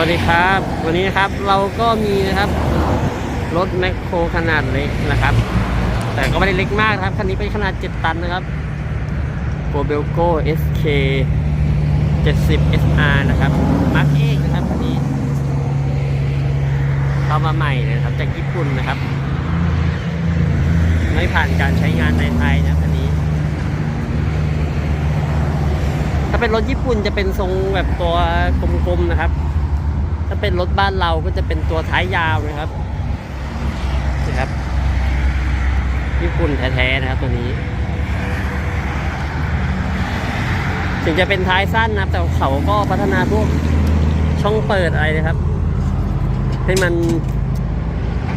วัสดีครับ วันนี้นะครับเราก็มีนะครับรถแมคโครขนาดเล็กนะครับ แต่ก็ไม่ได้เล็กมากนะครับคันนี้เป็นขนาด 7 ตันนะครับโ o เบลโก้ SK 70 SR นะครับมาร์กเอกนะครับคันนี้เข้ามาใหม่เลยนะครับจากญี่ปุ่นนะครับ ไม่ผ่านการใช้งานในไทยนะคันนี้ ถ้าเป็นรถญี่ปุ่นจะเป็นทรงแบบตัวกลมๆนะครับ ถ้าเป็นรถบ้านเราก็จะเป็นตัวท้ายยาวนะครับนะครับญี่ปุ่นแท้ๆนะครับตัวนี้ ถึงจะเป็นท้ายสั้นนะครับ แต่เขาก็พัฒนาพวกช่องเปิดอะไรนะครับ ให้มัน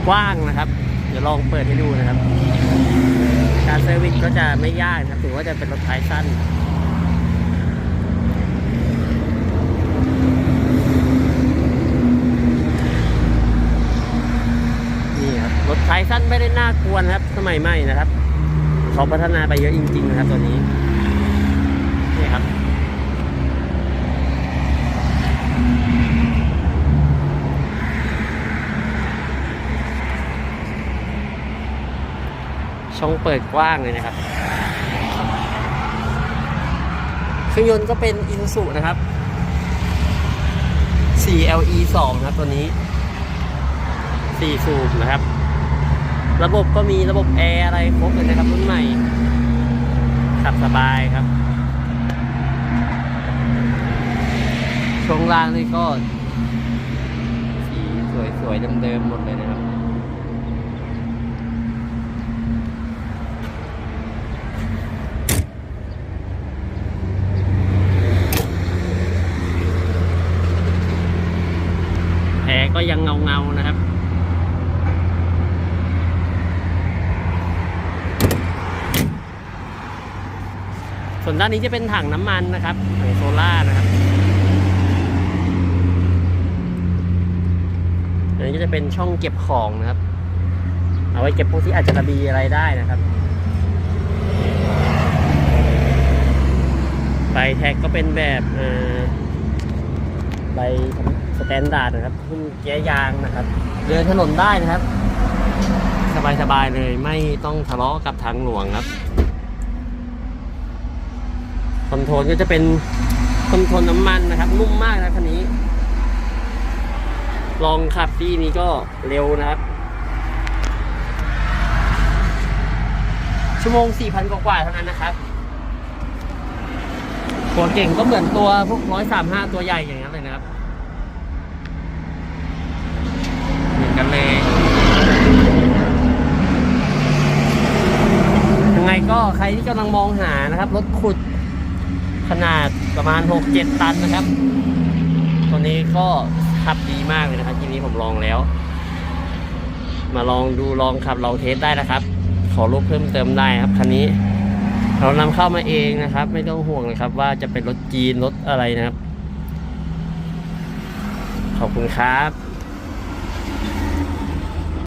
กว้างนะครับ เดี๋ยวลองเปิดให้ดูนะครับ การเซอร์วิสก็จะไม่ยากนะครับถือว่าจะเป็นรถท้ายสั้นครับรถท้ายสั้นไม่ได้น่ากลัวนะครับ สมัยใหม่นะครับเขาพัฒนาไปเยอะจริง ๆ นะครับตัวนี้นี่ครับช่องเปิดกว้างเลยนะครับ เครื่องยนต์ก็เป็น i s u z u นะครับ 4LE 2 นะครับตัวนี้สี่สูบนะครับ ระบบก็มีระบบแอร์อะไรครบเลยนะครับรุ่นใหม่ ขับสบายครับ ช่วงล่างนี่ก็สีสวยๆเดิมๆหมดเลยนะครับแผลก็ยังเงาๆนะครับ ส่วนด้านนี้จะเป็นถังน้ำมันนะครับถังโซล่านะครับอันนี้ก็จะเป็นช่องเก็บของนะครับ เอาไว้เก็บพวกที่อาจจะระบีอะไรได้นะครับ ใบแท็กก็เป็นแบบใบสแตนดาร์ดนะครับขึ้นแก้ยางนะครับ เดินถนนได้นะครับ สบายๆเลยไม่ต้องทะเลาะกับทางหลวงครับ คอนโทรลก็จะเป็นคอนโทรลน้ำมันนะครับ นุ่มมากนะคันนี้ ลองขับที่นี้ก็เร็วนะครับ ชั่วโมง 4,000 กว่าๆเท่านั้นนะครับตัวเก่งก็เหมือนตัวพวก135ตัวใหญ่อย่างนั้นเลยนะครับ เหมือนกันเลยยังไงก็ใครที่กำลังมองหานะครับ รถขุด ขนาดประมาณ 6-7 ตันนะครับ ตัวนี้ก็ขับดีมากเลยนะครับ ทีนี้ผมลองแล้ว มาลองดูลองขับลองเทสได้นะครับ ขอรูปเพิ่มเติมได้ครับคันนี้ เรานำเข้ามาเองนะครับ ไม่ต้องห่วงเลยครับ ว่าจะเป็นรถจีนรถอะไรนะครับ ขอบคุณครับ